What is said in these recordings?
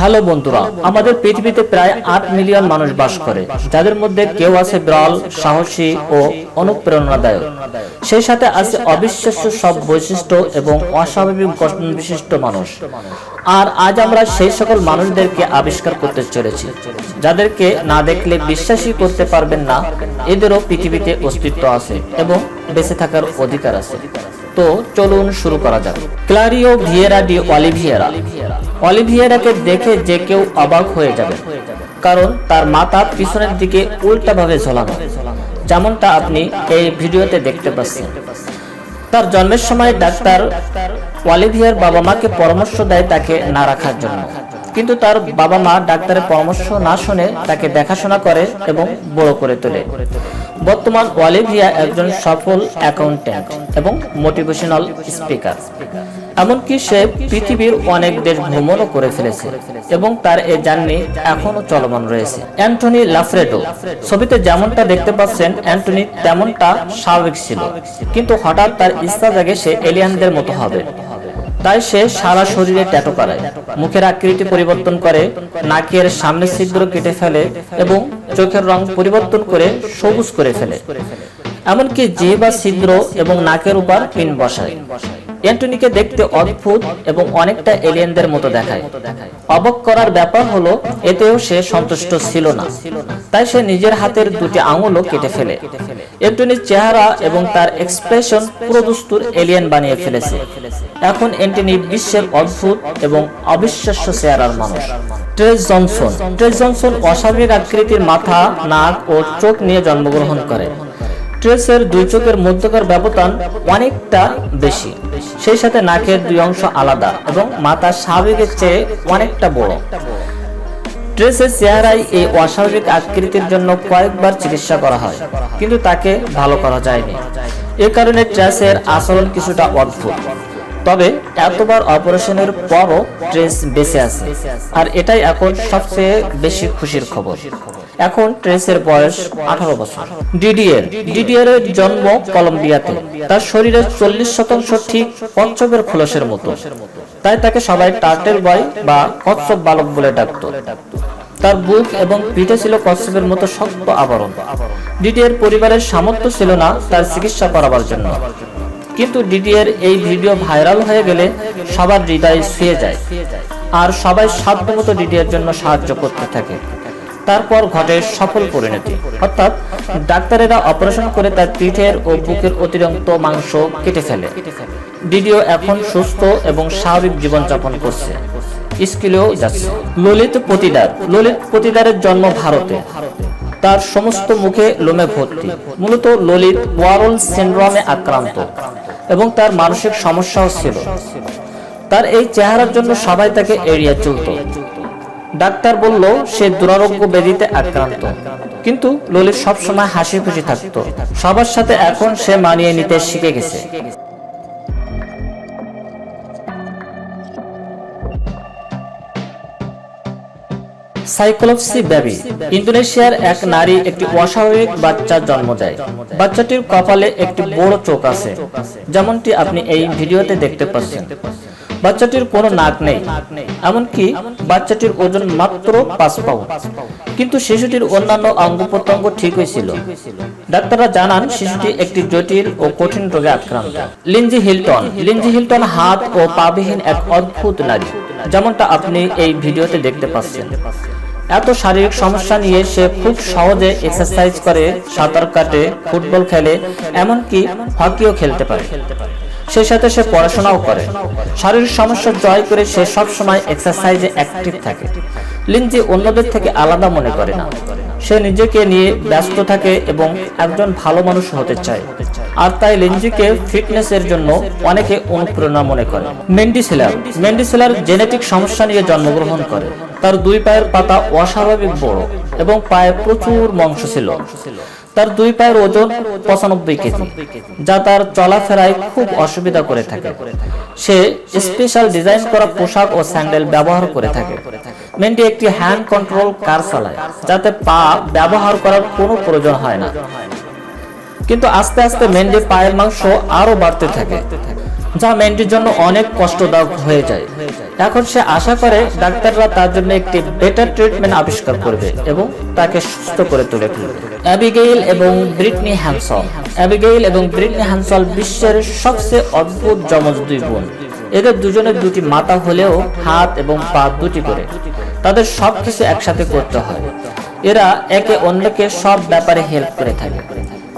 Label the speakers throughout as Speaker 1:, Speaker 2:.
Speaker 1: Hello বন্ধুরা আমাদের পৃথিবীতে প্রায় আট মিলিয়ন মানুষ বাস করে যাদের মধ্যে কেউ আছে বিরল সাহসী ও অনুপ্রেরণাদায়ক। সেই সাথে আছে অবিশ্বাস্য সব বৈশিষ্ট্য এবং অস্বাভাবিক গঠন বিশিষ্ট মানুষ। আর আজ আমরা সেই সকল মানুষদেরকে আবিষ্কার করতে চলেছি। যাদেরকে না দেখলে বিশ্বাসই করতে পারবেন না। এদেরও পৃথিবীতে অস্তিত্ব আছে এবং বেঁচে থাকার অধিকার আছে। তো চলুন শুরু করা যাক। Clario Vieira de Oliveira. অলিভিয়েরাকে দেখে যে কেউ অবাক হয়ে যাবে, কারণ তার মাথা পিছনের দিকে উল্টাভাবে ঝোলানো, যেমনটা আপনি এই ভিডিওতে দেখতে পাচ্ছেন। তার জন্মের সময় ডাক্তার অলিভিয়ার বাবা মাকে পরামর্শ দেয় তাকে না রাখার জন্য। কিন্তু তার বাবা মা ডাক্তারের পরামর্শ না শুনে তাকে দেখাশোনা করে এবং বড় করে তোলে। বর্তমান অলিভিয়া একজন সফল অ্যাকাউন্ট্যান্ট এবং মোটিভেশনাল স্পিকার। এমনকি সে পৃথিবীর অনেক দেশ ভ্রমণও করে ফেলেছে এবং তার এই জার্নি এখনও চলমান রয়েছে। অ্যান্টনি লাফ্রেডো, ছবিতে যেমনটা দেখতে পাচ্ছেন, অ্যান্টনি তেমনটা স্বাভাবিক ছিল। কিন্তু হঠাৎ তার ইচ্ছা জাগে সে এলিয়ানদের মতো হবে। তাই সে সারা শরীরে ট্যাটু করায়। মুখের আকৃতি পরিবর্তন করে, নাকের সামনে ছিদ্র কেটে ফেলে এবং চোখের রং পরিবর্তন করে সবুজ করে ফেলে। এমনকি যে বা ছিদ্র এবং নাকের উপর পিন বসায়। অ্যান্টনিকে দেখতে অদ্ভুত এবং অনেকটা এলিয়েনদের মতো দেখায়। অবাক করার ব্যাপার হলো, এতেও সে সন্তুষ্ট ছিল না। তাই সে নিজের হাতের দুটি আঙুলও কেটে ফেলে। অ্যান্টনির চেহারা এবং তার এক্সপ্রেশন পুরো দুস্তুর এলিয়েন বানিয়ে ফেলেছে। এখন অ্যান্টনি বিশ্বের অদ্ভুত এবং অবিশ্বাস্য চেহারার মানুষ। Trace Johnson. ট্রেস জনসন অস্বাভাবিক আকৃতির মাথা, নাক ও চোখ নিয়ে জন্মগ্রহণ করে। ট্রেসের দুই চোখের মধ্যকার ব্যবধান অনেকটা বেশি। সেই সাথে নাকের দুই অংশ আলাদা এবং মাথা স্বাভাবিকের চেয়ে অনেকটা বড়। ট্রেসের চেহারায় এই অস্বাভাবিক আকৃতির জন্য কয়েকবার চিকিৎসা করা হয়, কিন্তু তাকে ভালো করা যায়নি। এ কারণে ট্রেসের আচরণ কিছুটা অদ্ভুত। তবে এতবার অপারেশনের পরও ট্রেস বেঁচে আছে, আর এটাই এখন সবচেয়ে বেশি খুশির খবর। এখন ট্রেসের বয়স আঠারো বছর। ডিডিএর ডিডিএর এর জন্ম কলম্বিয়াতে। তার শরীরের চল্লিশ শতাংশ ঠিক কচ্ছপের খোলসের মতো। তাই তাকে সবাই টার্টেল বয় বা কচ্ছপ বালক বলে ডাকত। তার বুক এবং পিঠে ছিল কচ্ছপের মতো শক্ত আবরণ। ডিডিএর পরিবারের সামর্থ্য ছিল না তার চিকিৎসা করাবার জন্য। কিন্তু ডিডিএর এই ভিডিও ভাইরাল হয়ে গেলে সবার হৃদয় ছুঁয়ে যায়। আর সবাই সাধ্যমতো ডিডিএর জন্য সাহায্য করতে থাকে। তারপর ঘটে সফল পরিণতি। অর্থাৎ ডাক্তারেরা অপারেশন করে তার পিঠের ও বুকের অতিরিক্ত মাংস কেটে ফেলে। ডিডিও এখন সুস্থ এবং স্বাভাবিক জীবনযাপন করছে। স্কুলেও যাচ্ছে। ললিত পতিদার, ললিত পতিদারের জন্ম ভারতে। তার সমস্ত মুখে লোমে ভর্তি। মূলত ললিত ওয়ারল সিন্ড্রোমে আক্রান্ত। এবং তার মানসিক সমস্যাও ছিল। তার এই চেহারার জন্য সবাই তাকে এড়িয়ে চলত। ডাক্তার বলল, সে দুরারোগ্য ব্যাধিতে আক্রান্ত। কিন্তু ললিত সবসময় হাসি খুশি থাকত। সবার সাথে এখন সে মানিয়ে নিতে শিখে গেছে। সাইকোলপসি বেবি ইন্দোনেশিয়ার এক নারী একটি অস্বাভাবিক বাচ্চার জন্ম দেয়। বাচ্চাটির কপালে একটি বড় চোখ আছে, যেমনটি আপনি এই ভিডিওতে দেখতে পাচ্ছেন। বাচ্চাটির কোনো নাক নেই, এমনকি বাচ্চাটির ওজন মাত্র পাঁচ পাউন্ড। কিন্তু শিশুটির অন্যান্য অঙ্গ প্রত্যঙ্গ ঠিক হয়েছিল। ডাক্তাররা জানান শিশুটি একটি জটিল ও কঠিন রোগে আক্রান্ত। লিঞ্জি হিলটন। লিঞ্জি হিলটন হাত ও পাবিহীন এক অদ্ভুত নারী। যেমনটা আপনি এই ভিডিওতে দেখতে পাচ্ছেন। এত শারীরিক সমস্যা নিয়ে সে খুব সহজে এক্সারসাইজ করে, সাঁতার কাটে, ফুটবল খেলে, এমনকি হকিও খেলতে পারে। সেই সাথে সে পড়াশোনাও করে। শারীরিক সমস্যা জয় করে সে সব সময় এক্সারসাইজে অ্যাক্টিভ থাকে। লিঞ্জি অন্যদের থেকে আলাদা মনে করে না। সে নিজেকে নিয়ে ব্যস্ত থাকে এবং একজন ভালো মানুষ হতে চায়। আর তাই লিঞ্জিকে ফিটনেসের জন্য অনেকে অনুপ্রেরণা মনে করে। মেন্ডিসেলার মেন্ডিসেলার জেনেটিক সমস্যা নিয়ে জন্মগ্রহণ করে। তার দুই পায়ের পাতা অস্বাভাবিক বড় এবং পায়ে প্রচুর মাংস ছিল। তার দুই পায়ের ওজন পঁচানব্বই কেজি, যা তার চলাফেরায় খুব অসুবিধা করে থাকে। সে স্পেশাল ডিজাইন করা পোশাক ও স্যান্ডেল ব্যবহার করে থাকে। মেনটি একটি হ্যান্ড কন্ট্রোল কার চালায়, যাতে পা ব্যবহার করার কোনো প্রয়োজন হয় না। কিন্তু আস্তে আস্তে মেন্ডি পায়ের মাংস আরও বাড়তে থাকে। যা মেন্ডির জন্য অনেক কষ্টদায়ক হয়ে যায়। এখন সে আশা করে ডাক্তাররা তার জন্য একটি বেটার ট্রিটমেন্ট আবিষ্কার করবে এবং তাকে সুস্থ করে তুলে অ্যাবিগেইল এবং ব্রিটনি হ্যানসল অ্যাবিগেইল এবং ব্রিটনি হ্যানসল বিশ্বের সবচেয়ে অদ্ভুত যমজ দুই বোন। এদের দুজনের দুটি মাথা হলেও হাত এবং পা দুটি করে। তাদের সবকিছু একসাথে করতে হয়। এরা একে অন্যকে সব ব্যাপারে হেল্প করে থাকে।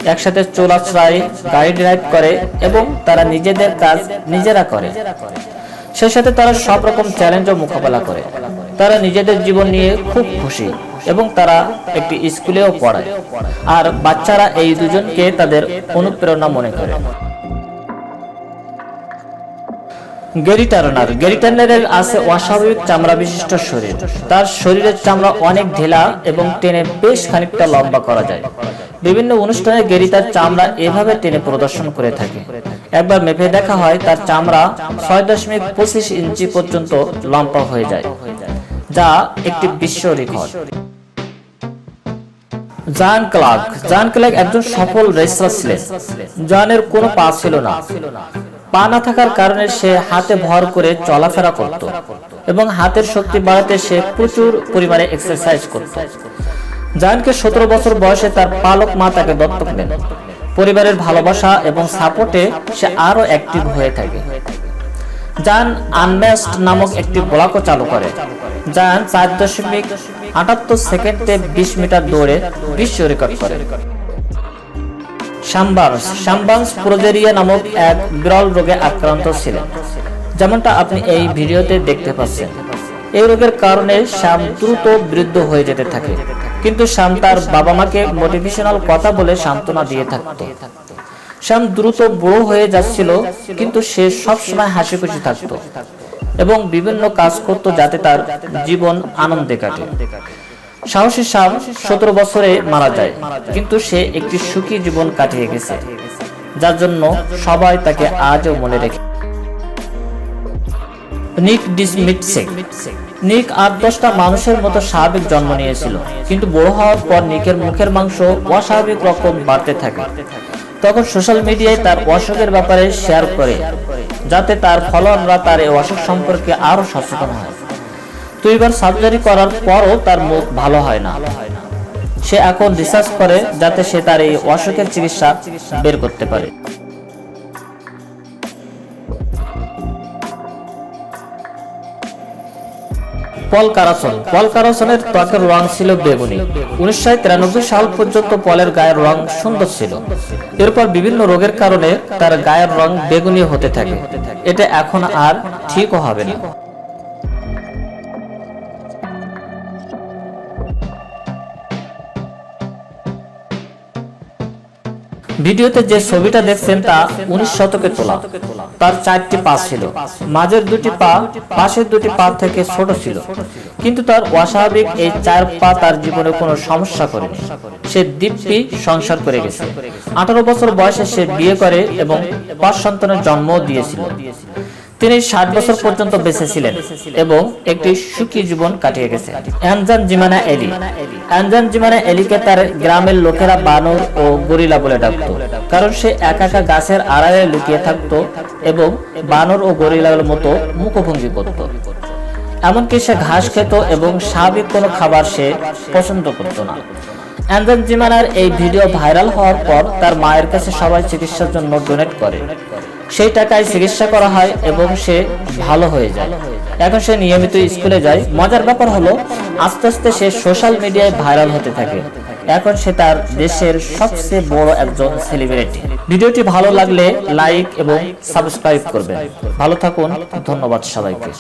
Speaker 1: একসাথে চলাচলাই গাড়ি ড্রাইভ করে এবং তারা নিজেদের কাজ নিজেরা করে। সেই সাথে তারা সব রকম চ্যালেঞ্জও মোকাবেলা করে। তারা নিজেদের জীবন নিয়ে খুব খুশি এবং তারা একটি স্কুলেও পড়ায়। আর বাচ্চারা এই দুজনকে তাদের অনুপ্রেরণা মনে করে। গেরি টার্নার। গেরি টার্নারের আছে অস্বাভাবিক চামড়া বিশিষ্ট শরীর। তার শরীরের চামড়া অনেক ঢেলা এবং টেনে বেশ খানিকটা লম্বা করা যায়। বিভিন্ন অনুষ্ঠানে গেরি তার চামড়া এভাবে টেনে প্রদর্শন করে থাকে। একবার মেপে দেখা হয়, তার চামড়া ছয় দশমিক পঁচিশ ইঞ্চি পর্যন্ত লম্বা হয়ে যায়, যা একটি বিশ্ব রেকর্ড। জান ক্লার্ক। জান ক্লার্ক একজন সফল রেসলার ছিলেন। জানের কোনো পা ছিল না। পা না থাকার কারণে সে হাতে ভর করে চলাফেরা করত এবং হাতের শক্তি বাড়াতে সে প্রচুর পরিমাণে এক্সারসাইজ করত। জানকে সতেরো বছর বয়সে তার পালক মা তাকে দত্তক নেন। পরিবারের ভালোবাসা এবং সাপোর্টে সে আরও অ্যাক্টিভ হয়ে থাকে। জান আনমেস্ট নামক একটি ব্লকও চালু করে। জান চার দশমিক আটাত্তর সেকেন্ডে বিশ মিটার দৌড়ে বিশ্ব রেকর্ড করে। শাম্বান্স শাম্বান্স প্রোজেরিয়া নামক এক বিরল রোগে আক্রান্ত ছিলেন। যেমনটা আপনি এই ভিডিওতে দেখতে পাচ্ছেন। এই রোগের কারণে শ্যাম দ্রুত বৃদ্ধ হয়ে যেতে থাকে। কিন্তু শ্যাম তার বাবা মাকে মোটিভেশনাল কথা বলে সান্ত্বনা দিয়ে থাকতো। শ্যাম দ্রুত বুড়ো হয়ে যাচ্ছিল কিন্তু সে সবসময় হাসি খুশি থাকতো। এবং বিভিন্ন কাজ করত যাতে তার জীবন আনন্দে কাটে। সাহসী শ্যাম সতেরো বছরে মারা যায় কিন্তু সে একটি সুখী জীবন কাটিয়ে গেছে। যার জন্য সবাই তাকে আজও মনে রেখে। নিক ডিসমিটসেক নিক আট দশটা মানুষের মতো স্বাভাবিক জন্ম নিয়েছিল। কিন্তু বড় হওয়ার পর নিকের মুখের মাংস অস্বাভাবিক রকম বাড়তে থাকে। তখন সোশ্যাল মিডিয়ায় তার অসুখের ব্যাপারে শেয়ার করে, যাতে তার ফলোয়াররা তার এই অসুখ সম্পর্কে আরও সচেতন হয়। দুইবার সার্জারি করার পরও তার মুখ ভালো হয় না। সে এখন রিসার্চ করে যাতে সে তার এই অসুখের চিকিৎসা বের করতে পারে। পল কারাসন। পল কারাসনের ত্বকের রং ছিল বেগুনি। উনিশশো সাল পর্যন্ত পলের গায়ের রং সুন্দর ছিল। এরপর বিভিন্ন রোগের কারণে তার গায়ের রং বেগুনি হতে থাকে। এটা এখন আর ঠিকও হবে না। ভিডিওতে যে ছবিটা দেখছেন তা উনিশ শতকে তোলা। তার চারটি পা ছিল। মাঝের দুটি পা পাশের দুটি পা থেকে ছোট ছিল। কিন্তু তার অস্বাভাবিক এই চার পা তার জীবনে কোনো সমস্যা করেনি। সে দীপ্তি সংসার করে গেছে। আঠারো বছর বয়সে সে বিয়ে করে এবং পাঁচ সন্তানের জন্ম দিয়েছিল। তিনি ষাট বছর পর্যন্ত বেঁচে ছিলেন এবং একটি সুখী জীবন কাটিয়ে গেছে। অ্যানজান জিমানা এলি। অ্যানজান জিমানা এলিকে তার গ্রামের লোকেরা বানর ও গরিলা বলে ডাকত, কারণ সে একা একা গাছের আড়ালে লুকিয়ে থাকত এবং বানর ও গরিলার মতো মুখভঙ্গি করত। এমনকি সে ঘাস খেত এবং স্বাভাবিক কোনো খাবার সে পছন্দ করত না। অ্যানজান জিমানার এই ভিডিও ভাইরাল হওয়ার পর তার মায়ের কাছে সবাই চিকিৎসার জন্য ডোনেট করে। সেই টাকায় চিকিৎসা করা হয় এবং সে ভালো হয়ে যায়। এখন সে নিয়মিত স্কুলে যায়। মজার ব্যাপার হলো, আস্তে আস্তে সে সোশ্যাল মিডিয়ায় ভাইরাল হতে থাকে। এখন সে তার দেশের সবচেয়ে বড় একজন সেলিব্রিটি। ভিডিওটি ভালো লাগলে লাইক এবং সাবস্ক্রাইব করবেন। ভালো থাকুন, ধন্যবাদ সবাইকে।